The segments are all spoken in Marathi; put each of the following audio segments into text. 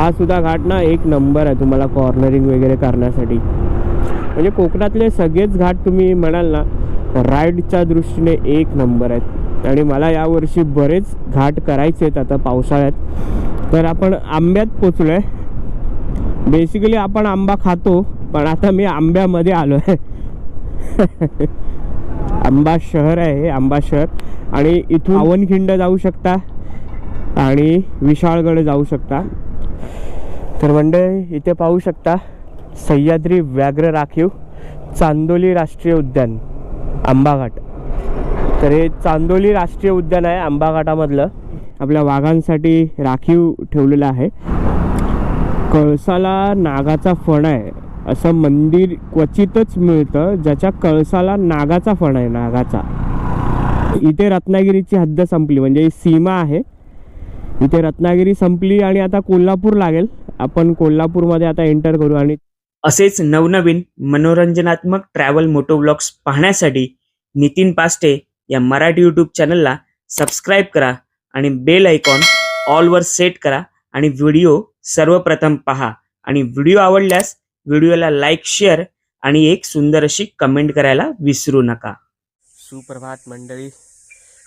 हा सुद्धा घाट ना एक नंबर आहे तुम्हाला कॉर्नरिंग वगैरे करण्यासाठी. म्हणजे कोकणातले सगळेच घाट तुम्ही म्हणाल ना राईडच्या दृष्टीने एक नंबर आहेत. आणि मला यावर्षी बरेच घाट करायचे आहेत आता पावसाळ्यात. तर आपण आंब्यात पोचलो आहे बेसिकली आपण आंबा खातो पण आता मी आंब्यामध्ये आलो आहे आंबा शहर आहे हे आंबा शहर. आणि इथून पावनखिंड जाऊ शकता आणि विशाळगड जाऊ शकता. तर मंडळी इथे पाहू शकता सह्याद्री व्याघ्र राखीव चांदोली राष्ट्रीय उद्यान आंबाघाट. तर हे चांदोली राष्ट्रीय उद्यान आहे आंबाघाटामधलं. आपल्या वाघांसाठी राखीव ठेवलेलं आहे. कळसाला नागाचा फण आहे. असं मंदिर क्वचितच मिळतं ज्याच्या कळसाला नागाचा फण आहे नागाचा. इथे रत्नागिरीची हद्द संपली म्हणजे सीमा आहे. इथे रत्नागिरी संपली आणि आता कोल्हापूर लागेल. आपण कोल्हापूरमध्ये आता एंटर करू आणि असेच नवनवीन मनोरंजनात्मक ट्रॅव्हल मोटो ब्लॉग्स पाहण्यासाठी नितीन पास्टे या मराठी यूट्यूब चॅनलला सबस्क्राईब करा आणि बेल आयकॉन ऑलवर सेट करा आणि व्हिडिओ सर्वप्रथम पहा. आणि व्हिडिओ आवडल्यास व्हिडिओला लाईक शेअर आणि एक सुंदर अशी कमेंट करायला विसरू नका. सुप्रभात मंडळी.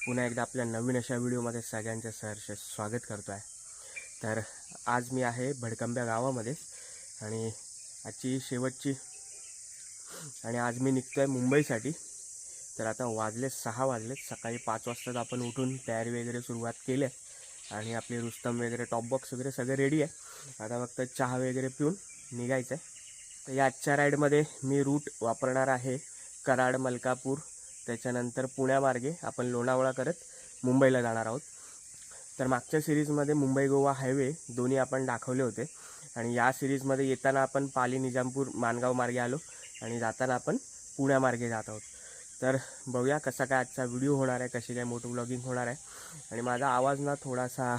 पुन्हा एकदा आपल्या नवीन अशा व्हिडिओमध्ये सगळ्यांचं सहर्ष स्वागत करतो आहे तर आज मी आहे भडकंब्या गावामध्ये आणि आजची शेवटची आणि आज मी निघतो आहे मुंबईसाठी. तर आता वाजले सहा वाजलेत. सकाळी पाच वाजताच आपण उठून तयारी वगैरे सुरुवात केली आहे. आणि आपले रुस्तम वगैरे टॉप बॉक्स वगैरे सगळे रेडी आहे. आता फक्त चहा वगैरे पिऊन निघायचं आहे तर या आजच्या राईडमध्ये मी रूट वापरणार आहे कराड मलकापूर त्याच्यानंतर पुण्यामार्गे आपण लोणावळा करत मुंबईला जाणार आहोत. तर मागच्या सिरीजमध्ये मुंबई गोवा हायवे दोन्ही आपण दाखवले होते. आणि या सिरीजमध्ये येताना आपण पाली निजामपूर मानगाव मार्गे आलो आणि जाताना आपण पुण्यामार्गे जात आहोत. तर बघूया कसा काय आजचा व्हिडिओ होणार आहे कशी काय मोठं ब्लॉगिंग होणार आहे. आणि माझा आवाज ना थोडासा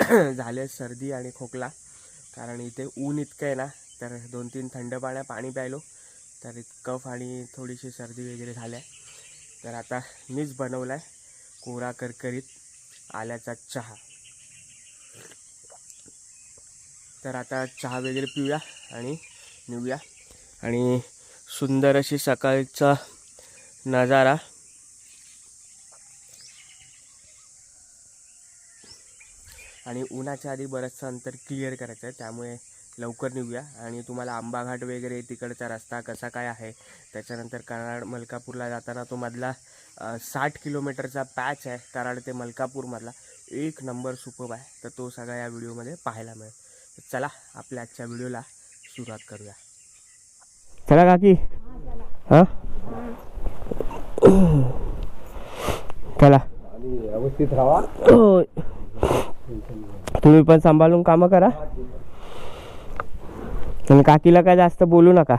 झाले सर्दी आणि खोकला. कारण इथे ऊन इतकं आहे ना तर दोन तीन थंड पाण्या पाणी प्यायलो. तर कफ आणि थोडीशी सर्दी वगैरे झाल्या. तर आता मीच बनवला आहे कोरा करकरीत आल्याचा चहा. तर आता चहा वगैरे पिऊया आणि निघूया. आणि सुंदर अशी सकाळचा नजारा. आणि उन्हाच्या आधी बरंचसं अंतर क्लिअर करायचं आहे. त्यामुळे लवकर निघूया. आणि तुम्हाला आंबाघाट वगैरे तिकडचा रस्ता कसा काय आहे त्याच्यानंतर कराड मलकापूरला जाताना तो मधला साठ किलोमीटरचा पॅच आहे कराड ते मलकापूरमधला. एक नंबर सुपब आहे तर तो सगळा या व्हिडिओमध्ये पाहायला मिळेल. चला आपल्या आजच्या व्हिडिओला सुरुवात करूया. चला काकी. हां? चला. तुम्ही पण सांभाळून कामं करा. आणि काकीला काय जास्त बोलू नका.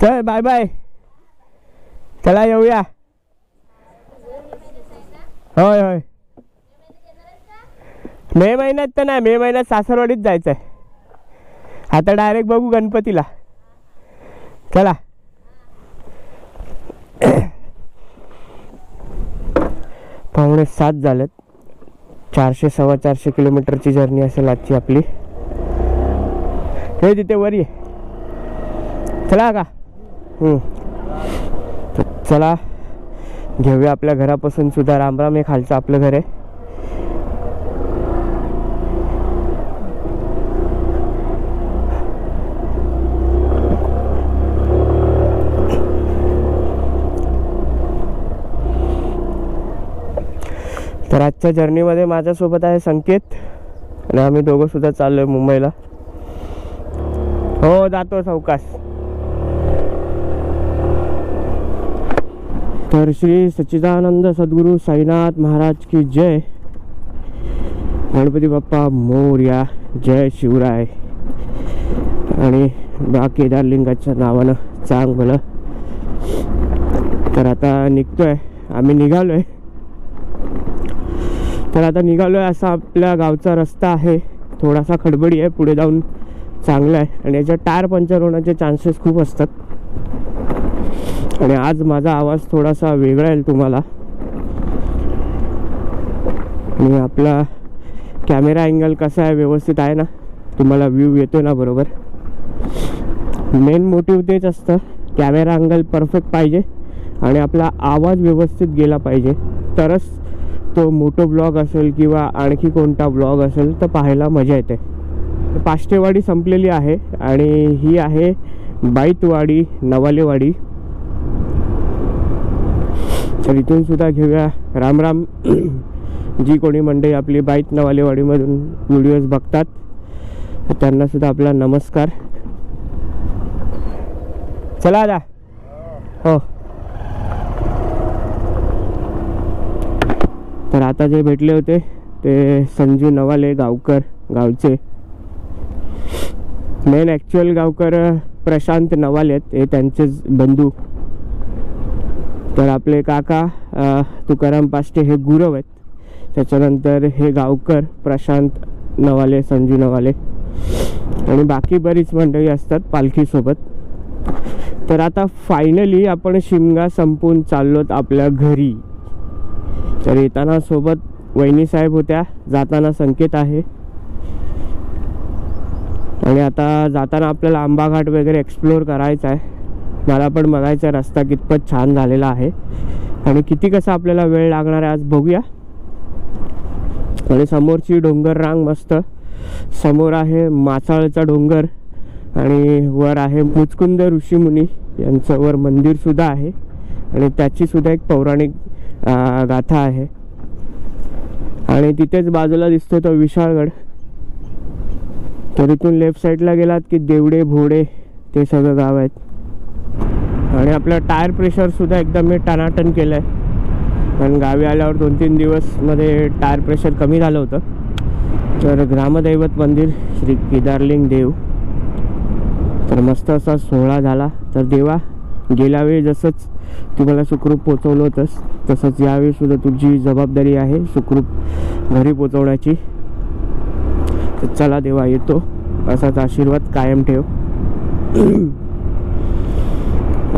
चल बाय बाय चला येऊया. होय होय. मे महिन्यात तर नाही मे महिन्यात सासरवाडीत जायचं आहे आता डायरेक्ट बघू गणपतीला. चला. पावणे सात झालेत. चारशे सव्वा चारशे किलोमीटरची जर्नी असेल आजची आपली. हे तिथे वर ये. चला का? तर चला. घेऊया आपल्या घरापासून सुद्धा. रामराम हे खालचं आपलं घर आहे. तर आजच्या जर्नीमध्ये माझ्यासोबत आहे संकेत. आणि आम्ही दोघं सुद्धा चाललोय मुंबईला. हो जातो सावकाश. तर श्री सच्चिदानंद सद्गुरू साईनाथ महाराज की जय. गणपती बाप्पा मोर्या जय शिवराय. आणि बा केदारलिंगाच्या नावानं चांग भलं तर आता निघतोय. आम्ही निघालोय. तर आता निघालो आहे असा आपल्या गावचा रस्ता आहे. थोडासा खडबडी आहे पुढे जाऊन चांगला आहे. आणि याच्या टायर पंक्चर होण्याचे चान्सेस खूप असतात. आणि आज माझा आवाज थोडासा वेगळा येईल तुम्हाला. आणि आपला कॅमेरा अँगल कसा आहे व्यवस्थित आहे ना? तुम्हाला व्ह्यू येतो ना बरोबर? मेन मोटिव्ह तेच असतं. कॅमेरा अँगल परफेक्ट पाहिजे. आणि आपला आवाज व्यवस्थित गेला पाहिजे. तरच तो मोठं ब्लॉग असेल किंवा आणखी कोणता ब्लॉग असेल तर पाहायला मजा येते. पाष्टेवाडी संपलेली आहे आणि ही आहे बाईतवाडी नवालेवाडी. तर इथून सुद्धा घेऊया. राम राम. जी कोणी मंडळी आपली बाईत नवालेवाडीमधून व्हिडिओज बघतात त्यांनासुद्धा त्यांना सुद्धा आपला नमस्कार. चला आता. हो. तर आता जे भेटले होते ते संजू नवाले गावकर गावचे. मेन ॲक्च्युअल गावकर प्रशांत नवाले आहेत हे त्यांचेच बंधू. तर आपले काका तुकाराम पाष्टे हे गुरव आहेत. त्याच्यानंतर हे गावकर प्रशांत नवाले संजू नवाले. आणि बाकी बरीच मंडळी असतात पालखीसोबत. तर आता फायनली आपण शिमगा संपून चाललोत आपल्या घरी. तर येताना सोबत वहिनीसाहेब होत्या. जाताना संकेत आहे. आणि आता जाताना आपल्याला आंबा घाट वगैरे एक्सप्लोअर करायचा आहे मला पण बघायचा रस्ता कितपत छान झालेला आहे. आणि किती कसा आपल्याला वेळ लागणार आहे आज बघूया. आणि समोरची डोंगर रांग मस्त. समोर आहे मासाळचा डोंगर. आणि वर आहे मुचकुंद ऋषीमुनी. यांचं वर मंदिर सुद्धा आहे. आणि त्याची सुद्धा एक पौराणिक गाथा आहे. आणि तिथेच बाजूला दिसतो तो विशाळगड. तर इथून लेफ्ट साईडला गेलात की देवडे भोडे ते सगळं गाव आहेत. आणि आपलं टायर प्रेशरसुद्धा एकदम मी टनाटन केलं आहे कारण गावी आल्यावर दोन तीन दिवसमध्ये टायर प्रेशर कमी झालं होतं. तर ग्रामदैवत मंदिर श्री केदारलिंग देव. तर मस्त असा सोहळा झाला. तर देवा गेल्या वेळी जसंच तुम्हाला सुखरूप पोचवलं होतंस. तसंच यावेळी सुद्धा तुझी जबाबदारी आहे सुखरूप घरी पोचवण्याची तर चला देवा येतो. असाच आशीर्वाद कायम ठेव.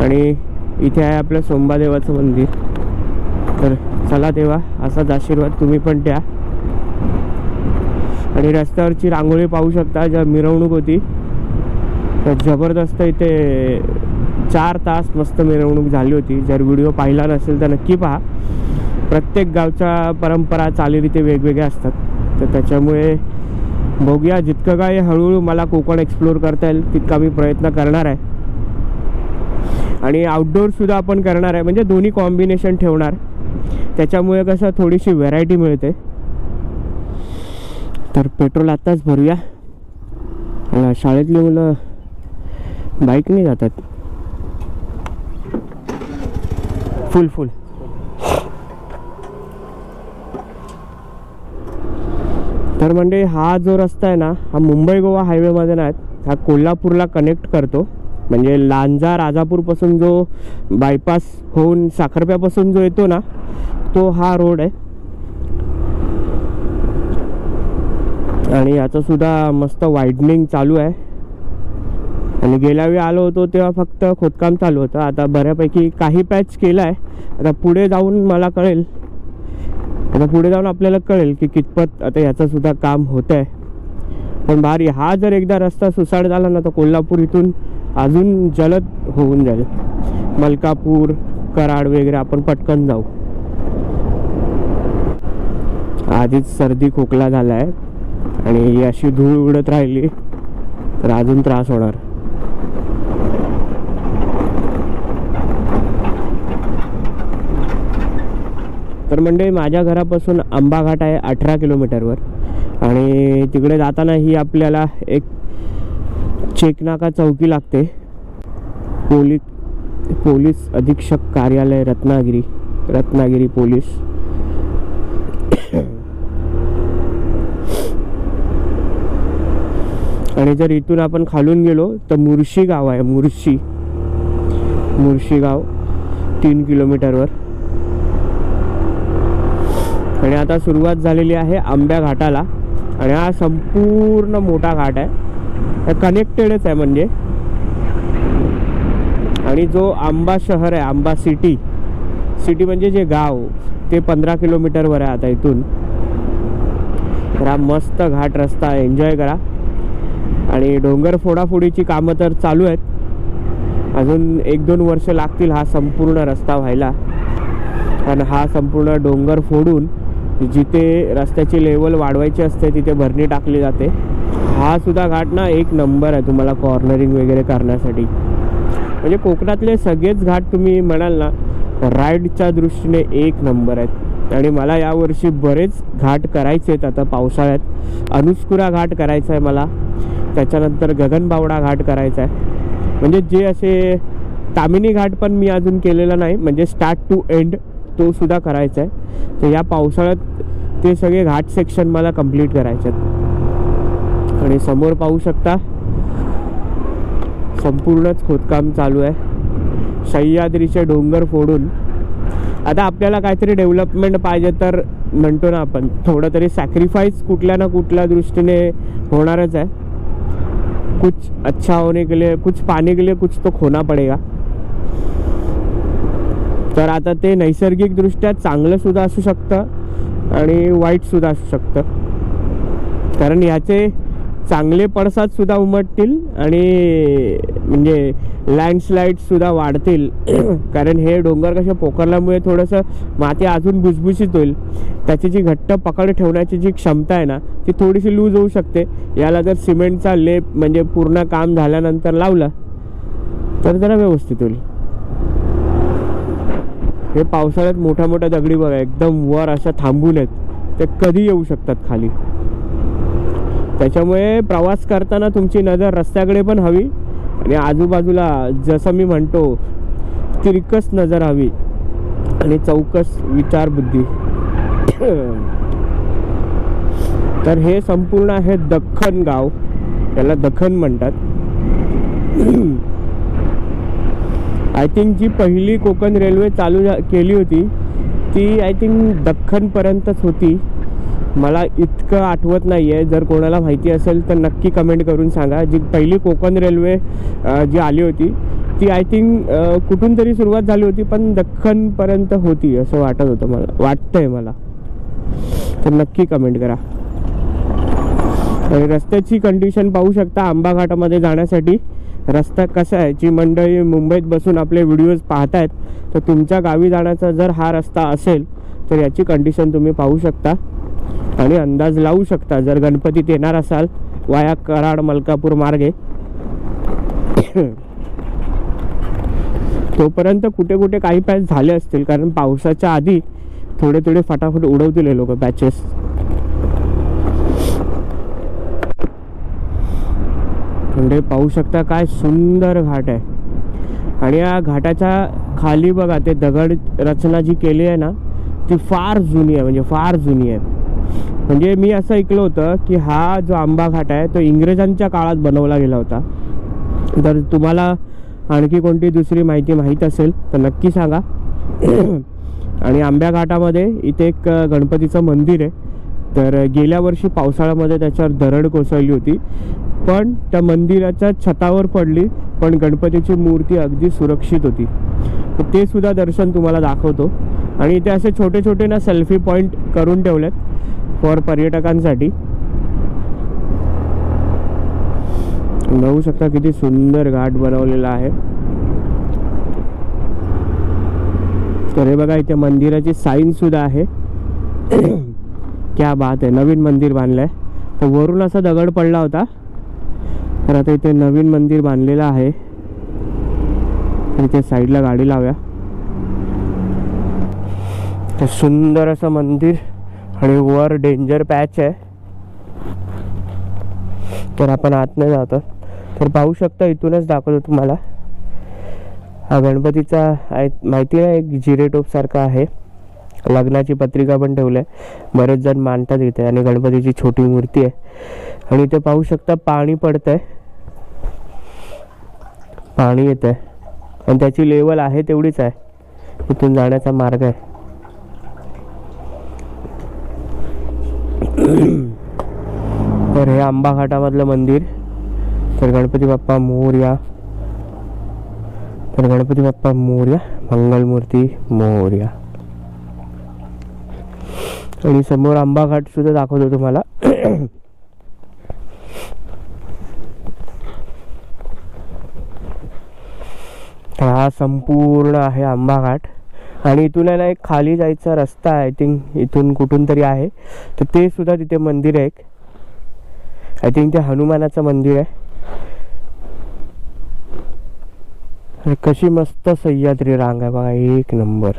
आणि इथे आहे आपलं सोंबादेवाचं मंदिर. तर चला देवा असाच आशीर्वाद तुम्ही पण द्या. आणि रस्त्यावरची रांगोळी पाहू शकता ज्या मिरवणूक होती. तर जबरदस्त इथे चार तास मस्त मिरवणूक झाली होती. जर व्हिडिओ पाहिला नसेल तर नक्की पहा. प्रत्येक गावच्या परंपरा चालीरीती वेगवेगळ्या असतात. तर त्याच्यामुळे बघूया. जितकं काय हळूहळू मला कोकण एक्सप्लोअर करता येईल तितका मी प्रयत्न करणार आहे. आणि आउटडोअरसुद्धा आपण करणार आहे. म्हणजे दोन्ही कॉम्बिनेशन ठेवणार. त्याच्यामुळे कसं थोडीशी व्हरायटी मिळते. तर पेट्रोल आत्ताच भरूया. शाळेतली मुलं बाईकने जातात. फुल फुल. तर म्हणजे हा जो रस्ता आहे ना हा मुंबई गोवा हायवेमध्ये नाही हा कोल्हापूरला कनेक्ट करतो. म्हणजे लांजा राजापूरपासून जो बायपास होऊन साखरप्यापासून जो येतो ना तो हा रोड आहे. आणि याचं सुद्धा मस्त वाईडनिंग चालू आहे. आणि गेल्या वेळी आलो होतो तेव्हा फक्त खोदकाम चालू होतं. आता बऱ्यापैकी काही पॅच केला आहे आता पुढे जाऊन मला कळेल. आता पुढे जाऊन आपल्याला कळेल की कितपत आता ह्याचंसुद्धा काम होतं आहे पण भारी हा जर एकदा रस्ता सुसाड झाला ना तर कोल्हापूर इथून अजून जलद होऊन जाईल. मलकापूर कराड वगैरे आपण पटकन जाऊ. आधीच सर्दी खोकला झाला आहे आणि ही अशी धूळ उडत राहिली तर अजून त्रास होणार. तर म्हणजे माझ्या घरापासून आंबा घाट आहे अठरा किलोमीटरवर. आणि तिकडे जाताना ही आपल्याला एक चेकनाका चौकी लागते. पोलीस पोलीस अधीक्षक कार्यालय रत्नागिरी रत्नागिरी पोलीस. आणि जर इथून आपण खालून गेलो तर मुर्शी गाव आहे मुर्शी. मुर्शी गाव तीन किलोमीटरवर. आणि आता सुरुवात झालेली आहे आंब्या घाटाला. आणि हा संपूर्ण मोठा घाट आहे. कनेक्टेडच आहे म्हणजे. आणि जो आंबा शहर आहे आंबा सिटी सिटी म्हणजे जे गाव ते पंधरा किलोमीटरवर आहे आता इथून. तर हा मस्त घाट रस्ता एन्जॉय करा. आणि डोंगर फोडाफोडीची कामं तर चालू आहेत. अजून एक दोन वर्ष लागतील हा संपूर्ण रस्ता व्हायला. कारण हा संपूर्ण डोंगर फोडून जिथे रस्त्याची लेवल वाढवायची असते तिथे भरणी टाकली जाते. हा सुद्धा घाट ना एक नंबर आहे तुम्हाला कॉर्नरिंग वगैरे करण्यासाठी. म्हणजे कोकणातले सगळेच घाट तुम्ही म्हणाल ना राईडच्या दृष्टीने एक नंबर आहेत. आणि मला यावर्षी बरेच घाट करायचे आहेत आता पावसाळ्यात. अनुस्कुरा घाट करायचा आहे मला. त्याच्यानंतर गगनबावडा घाट करायचा आहे. म्हणजे जे असे तामिनी घाट पण मी अजून केलेला नाही म्हणजे स्टार्ट टू एंड तो सुद्धा करायचा आहे तर या पावसाळ्यात ते सगळे घाट सेक्शन मला कंप्लीट करायचे आहेत आणि समोर पाहू शकता संपूर्णच खोदकाम चालू आहे. सह्याद्रीचे डोंगर फोडून. आता आपल्याला काहीतरी डेव्हलपमेंट पाहिजे तर म्हणतो ना आपण थोडं तरी सॅक्रिफाईस कुठल्या ना कुठल्या दृष्टीने होणारच आहे. कुछ अच्छा होने के लिए कुछ पाने के लिए कुछ तो खोना पडेगा. तर आता ते नैसर्गिकदृष्ट्या चांगलं सुद्धा असू शकतं आणि वाईट सुद्धा असू शकतं. कारण ह्याचे चांगले पडसाद सुद्धा उमटतील आणि म्हणजे लँडस्लाईड सुद्धा वाढतील. कारण हे डोंगर कसे पोखरल्यामुळे थोडंसं माती अजून भुसभुशीत होईल. त्याची जी घट्ट पकड ठेवण्याची जी क्षमता आहे ना ती थोडीशी लूज होऊ शकते. याला जर सिमेंटचा लेप म्हणजे पूर्ण काम झाल्यानंतर लावलं तर जरा व्यवस्थित होईल. हे पावसाळ्यात मोठ्या मोठ्या दगडी बघा एकदम वर अशा थांबून आहेत. ते कधी येऊ शकतात खाली? त्याच्यामुळे प्रवास करताना तुमची नजर रस्त्याकडे पण हवी आणि आजूबाजूला जसं मी म्हणतो तिरकस नजर हवी आणि चौकस विचारबुद्धी. तर हे संपूर्ण आहे दख्खन गाव त्याला दखन म्हणतात. आय थिंक जी पहिली कोकण रेल्वे चालू झा- केली होती ती आय थिंक दख्खनपर्यंतच होती. मला इतकं आठवत नाही आहे जर कोणाला माहिती असेल तर नक्की कमेंट करून सांगा. जी पहिली कोकण रेल्वे जी आली होती ती आय थिंक कुठून तरी सुरुवात झाली होती पण दख्खनपर्यंत होती असं वाटत होतं मला. वाटतंय मला. तर नक्की कमेंट करा. रस्त्याची कंडिशन पाहू शकता आंबा घाटामध्ये जाण्यासाठी. रस्ता कसा आहे? जी मंडळी मुंबईत बसून आपले व्हिडिओज पाहतायत तर तुमच्या गावी जाण्याचा जर हा रस्ता असेल तर याची कंडिशन तुम्ही पाहू शकता आणि अंदाज लावू शकता. जर गणपतीत येणार असाल वाया कराड मलकापूर मार्गे. तोपर्यंत कुठे कुठे काही पॅच झाले असतील कारण पावसाच्या आधी थोडे थोडे फटाफट उडवतील हे लोक पॅचेस म्हणजे पाहू शकता काय सुंदर घाट आहे. आणि या घाटाच्या खाली बघा ते दगड रचना जी केली आहे ना ती फार जुनी आहे म्हणजे फार जुनी आहे. म्हणजे मी असं ऐकलं होतं की हा जो आंबा घाट आहे तो इंग्रजांच्या काळात बनवला गेला होता. तर तुम्हाला आणखी कोणती दुसरी माहिती माहीत असेल तर नक्की सांगा. आणि आंब्या घाटामध्ये इथे एक गणपतीचं मंदिर आहे. तर गेल्या वर्षी पावसाळ्यामध्ये त्याच्यावर दरड कोसळली होती. पण त्या मंदिराच्या छतावर पडली पण गणपतीची मूर्ती अगदी सुरक्षित होती. तर ते सुद्धा दर्शन तुम्हाला दाखवतो. आणि इथे असे छोटे छोटे ना सेल्फी पॉईंट करून ठेवलेत फॉर पर्यटकांसाठी. बघू शकता किती सुंदर घाट बनवलेला आहे. तर हे बघा इथे मंदिराची साईन सुद्धा आहे. क्या बात आहे नवीन मंदिर बांधलंय. तर वरून असा दगड पडला होता. तर आता इथे नवीन मंदिर बांधलेलं आहे. तर इथे साईडला गाडी लाव्या. तर सुंदर असं मंदिर आणि वर डेंजर पॅच आहे. तर आपण आत नाही जातो तर पाहू शकता इथूनच दाखवतो तुम्हाला. हा गणपतीचा माहिती आहे एक जिरेटोप सारखा आहे. लग्नाची पत्रिका पण ठेवलंय बरेच जण मानतात इथे. आणि गणपतीची छोटी मूर्ती आहे. आणि इथे पाहू शकता पाणी पडतंय. पाणी येत आहे आणि त्याची लेवल आहे तेवढीच आहे. इथून जाण्याचा मार्ग आहे. तर हे आंबा घाटामधलं मंदिर. तर गणपती बाप्पा मोरया तर गणपती बाप्पा मोरया मंगलमूर्ती मोरया आणि समोर आंबा घाट सुद्धा दाखवतो तुम्हाला. हा संपूर्ण आहे आंबा घाट आणि इथून आहे ना एक खाली जायचा रस्ता आय थिंक इथून कुठून तरी आहे. तर ते सुद्धा तिथे मंदिर आहे एक. आय थिंक ते हनुमानाचं मंदिर आहे. कशी मस्त सह्याद्री रांग आहे बघा एक नंबर.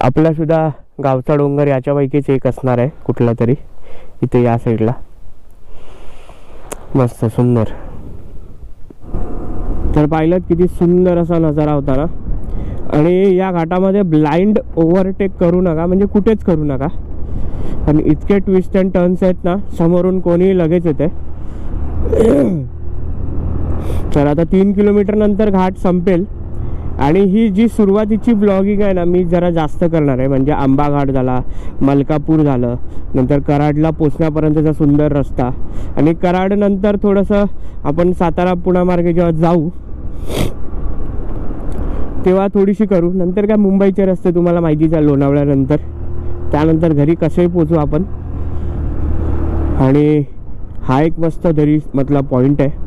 आपला सुद्धा गावचा डोंगर याच्यापैकीच एक असणार आहे कुठला तरी. इथे या साईडला मस्त सुंदर. तर पाहिलं किती सुंदर असा नजारा होता ना. आणि या घाटामध्ये ब्लाइंड ओव्हरटेक करू नका म्हणजे कुठेच करू नका. आणि इतके ट्विस्ट अँड टर्न्स आहेत ना समोरून कोणीही लगेच येते. तर आता तीन किलोमीटर नंतर घाट संपेल. आणि ही जी सुरुवातीची ब्लॉगिंग आहे ना मी जरा जास्त करणार आहे. म्हणजे आंबा घाट झाला मलकापूर झालं नंतर कराडला पोचण्यापर्यंतचा सुंदर रस्ता. आणि कराडनंतर थोडंसं आपण सातारा पुणा मार्गे जेव्हा जाऊ तेव्हा थोडीशी करू. नंतर काय मुंबईचे रस्ते तुम्हाला माहितीच आहे लोणावळ्यानंतर. त्यानंतर घरी कसेही पोचू आपण? आणि हा एक मस्त दरी मधला पॉईंट आहे.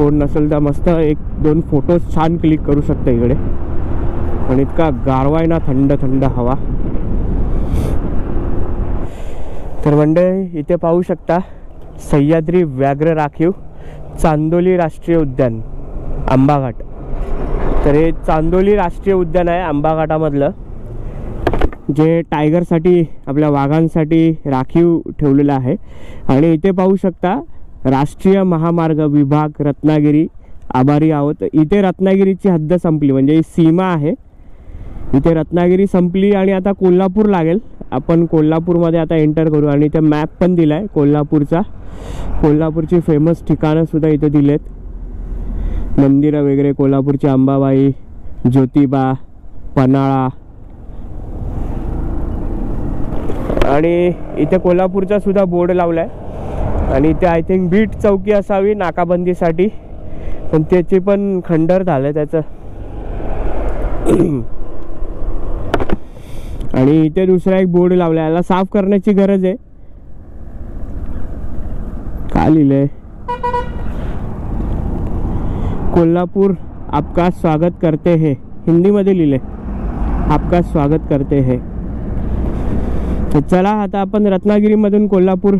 कोण नसेल तर मस्त एक दोन फोटोज छान क्लिक करू शकता इकडे. पण इतका गारवा आहे ना थंड थंड हवा. तर म्हणजे इथे पाहू शकता सह्याद्री व्याघ्र राखीव चांदोली राष्ट्रीय उद्यान आंबाघाट. तर हे चांदोली राष्ट्रीय उद्यान आहे आंबाघाटामधलं. जे टायगरसाठी आपल्या वाघांसाठी राखीव ठेवलेलं आहे. आणि इथे पाहू शकता राष्ट्रीय महामार्ग विभाग रत्नागिरी. आभारी आहोत. इथे रत्नागिरीची हद्द संपली. म्हणजे ही सीमा आहे. इथे रत्नागिरी संपली आणि आता कोल्हापूर लागेल. आपण कोल्हापूरमध्ये आता एंटर करू. आणि इथे मॅप पण दिला आहे कोल्हापूरचा कोल्हापूरची फेमस ठिकाणंसुद्धा इथे दिलेत. मंदिरं वगैरे कोल्हापूरची अंबाबाई ज्योतिबा पन्हाळा. आणि इथे कोल्हापूरचा सुद्धा बोर्ड लावला आहे आणि ते आय थिंक बीट चौकी असावी नाकाबंदीसाठी. पण त्याचे पण खंडर झालं त्याचं. आणि इथे दुसरा एक बोर्ड लावला याला साफ करण्याची गरज आहे. का लिहिलंय? कोल्हापूर आपका स्वागत करते है. हिंदीमध्ये लिहिले आपका स्वागत करते है. तर चला आता आपण रत्नागिरीमधून कोल्हापूर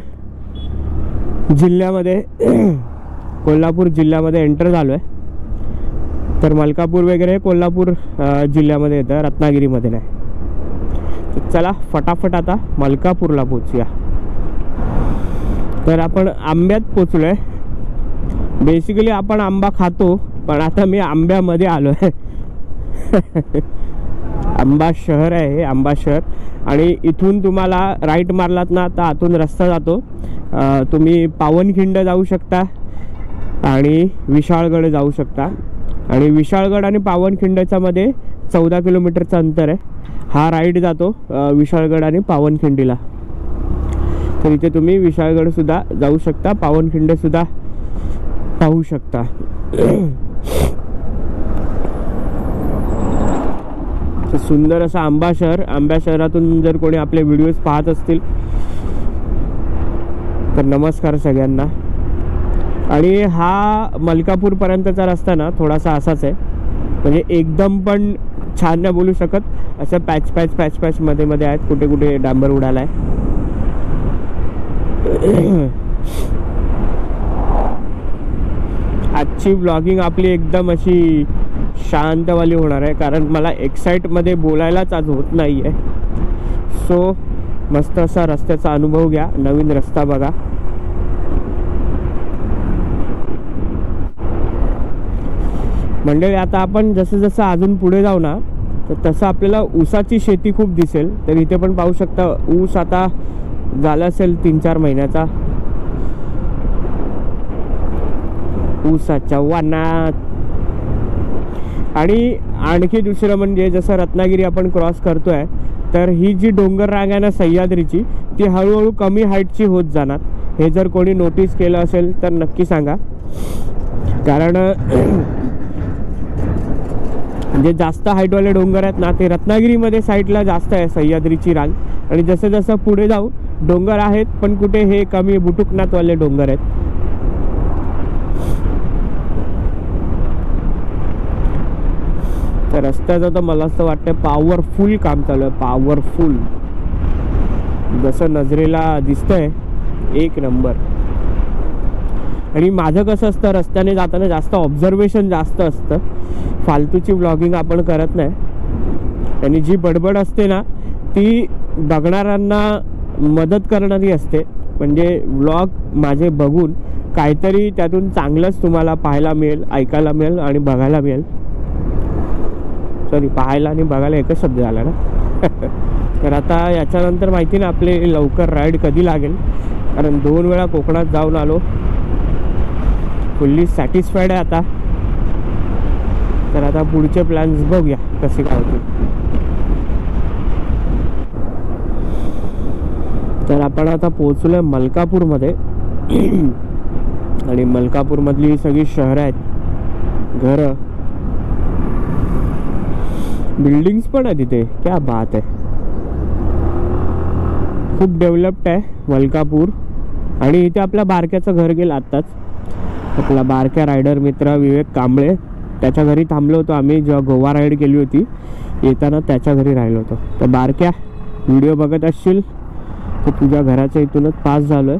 जिल्ह्यामध्ये कोल्हापूर जिल्ह्यामध्ये एंटर झालो आहे तर मलकापूर वगैरे कोल्हापूर जिल्ह्यामध्ये येतं रत्नागिरीमध्ये नाही. चला फटाफट आता मलकापूरला पोचूया तर आपण आंब्यात पोचलो आहे बेसिकली आपण आंबा खातो पण आता मी आंब्यामध्ये आलो आहे आंबा शहर आहे हे आंबा शहर. आणि इथून तुम्हाला राईट मारलात ना तर आतून रस्ता जातो. तुम्ही पावनखिंड जाऊ शकता आणि विशाळगड जाऊ शकता. आणि विशाळगड आणि पावनखिंडच्यामध्ये चौदा किलोमीटरचं अंतर आहे. हा राईड जातो विशाळगड आणि पावनखिंडीला. तर इथे तुम्ही विशाळगडसुद्धा जाऊ शकता पावनखिंडसुद्धा पाहू शकता. तर सुंदर असं आंबा शहर. आंबा शहरातून जर कोणी आपले व्हिडिओज पाहत असतील तर नमस्कार सगळ्यांना. आणि हा मलकापूरपर्यंतचा रस्ता ना थोडासा असाच आहे. म्हणजे एकदम पण छान नाही बोलू शकत. असं पॅच पॅच पॅच पॅच मध्ये मध्ये आहेत. कुठे कुठे डांबर उडाला आहे आजची ब्लॉगिंग आपली एकदम अशी शांतवाली होणार आहे कारण मला एक्साईटमध्ये बोलायलाच आज होत नाही आहे सो मस्त असा रस्त्याचा अनुभव घ्या नवीन रस्ता बघा. मंडळी आता आपण जसं जसं अजून पुढे जाऊ ना तर तसं आपल्याला ऊसाची शेती खूप दिसेल. तर इथे पण पाहू शकता ऊस आता झाला असेल तीन चार महिन्याचा. ऊसाच्या वानात. आणि आणखी दुसरं म्हणजे जसं रत्नागिरी आपण क्रॉस करतो आहे तर ही जी डोंगर रांग आहे ना सह्याद्रीची ती हळूहळू कमी हाईटची होत जाणार. हे जर कोणी नोटीस केलं असेल तर नक्की सांगा. कारण जे जास्त हाईटवाले डोंगर आहेत ना ते रत्नागिरीमध्ये साईडला जास्त आहे सह्याद्रीची रांग. आणि जसं जसं पुढे जाऊ डोंगर आहेत पण कुठे हे कमी बुटुकनाथवाले डोंगर आहेत. तर रस्त्याचं तर मला असं वाटतं पॉवरफुल काम चालू आहे पॉवरफुल जसं नजरेला दिसतंय एक नंबर आणि माझं कसं असतं रस्त्याने जाताना जास्त ऑब्झर्वेशन जास्त असतं. फालतूची ब्लॉगिंग आपण करत नाही. आणि जी बडबड असते ना ती बघणाऱ्यांना मदत करणारी असते. म्हणजे व्लॉग माझे बघून काहीतरी त्यातून चांगलंच तुम्हाला पाहायला मिळेल ऐकायला मिळेल आणि बघायला मिळेल. सॉरी पाहायला आणि बघायला एकच शब्द झाला ना? तर आता याच्यानंतर माहिती ना आपले लवकर राईड कधी लागेल? कारण दोन वेळा कोकणात जाऊन आलो. फुल्ली सॅटिस्फाईड आहे आता. तर आता पुढचे प्लॅन्स बघूया कसे काय होतील. तर आपण आता पोहोचलो आहे मलकापूरमध्ये. आणि मलकापूरमधली सगळी शहरं आहेत. घरं बिल्डिंग्स पण आहे तिथे क्या बात आहे. खूप डेव्हलप्ड आहे वलकापूर. आणि इथे आपल्या बारक्याचं घर गेलं आत्ताच. आपला बारक्या रायडर मित्र विवेक कांबळे. त्याच्या घरी थांबलो होतो आम्ही जेव्हा गोवा राईड केली होती. येताना त्याच्या घरी राहिलो होतो. तर बारक्या व्हिडिओ बघत असशील. तर तुझ्या घराच्या इथूनच पास झालोय.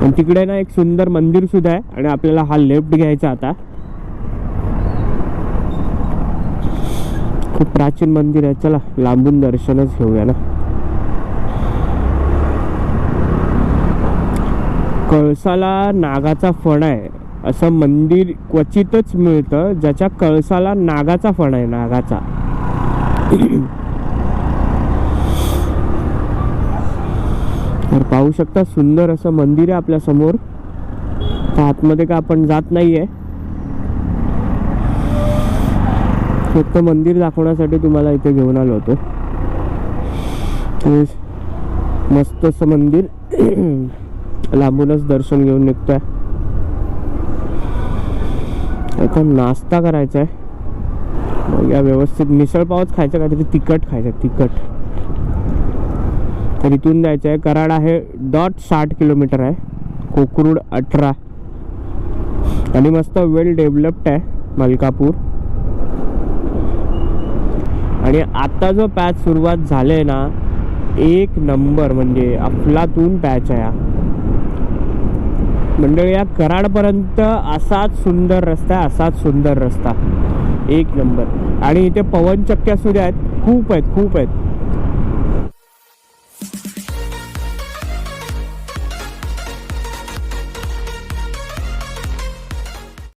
आणि तिकडे ना एक सुंदर मंदिर सुद्धा आहे आणि आपल्याला हा लेफ्ट घ्यायचा आता. खूप प्राचीन मंदिर आहे. चला लांबून दर्शनच घेऊया ना. कळसाला नागाचा फण आहे. असं मंदिर क्वचितच मिळतं ज्याच्या कळसाला नागाचा फण आहे नागाचा. तर पाहू शकता सुंदर असं मंदिर आहे आपल्यासमोर. तर आतमध्ये का आपण जात नाहीये. फक्त मंदिर दाखवण्यासाठी तुम्हाला इथे घेऊन आलो होतो. मस्त असं मंदिर. लांबूनच दर्शन घेऊन निघतोय. आता नाश्ता करायचा आहे या व्यवस्थित मिसळ पावच खायचं काहीतरी तिखट खायचं तिखट. तर इथून जायचं आहे. कराड आहे डॉट साठ किलोमीटर आहे. कोकरूड अठरा. आणि मस्त वेल डेव्हलप्ड आहे मलकापूर. आणि आत्ता जो पॅच सुरुवात झाले ना एक नंबर म्हणजे अफलातून पॅच आहे मंडळी या कराडपर्यंत असाच सुंदर रस्ता आहे असाच सुंदर रस्ता. एक नंबर. आणि इथे पवनचक्क्या सुद्धा आहेत. खूप आहेत खूप आहेत.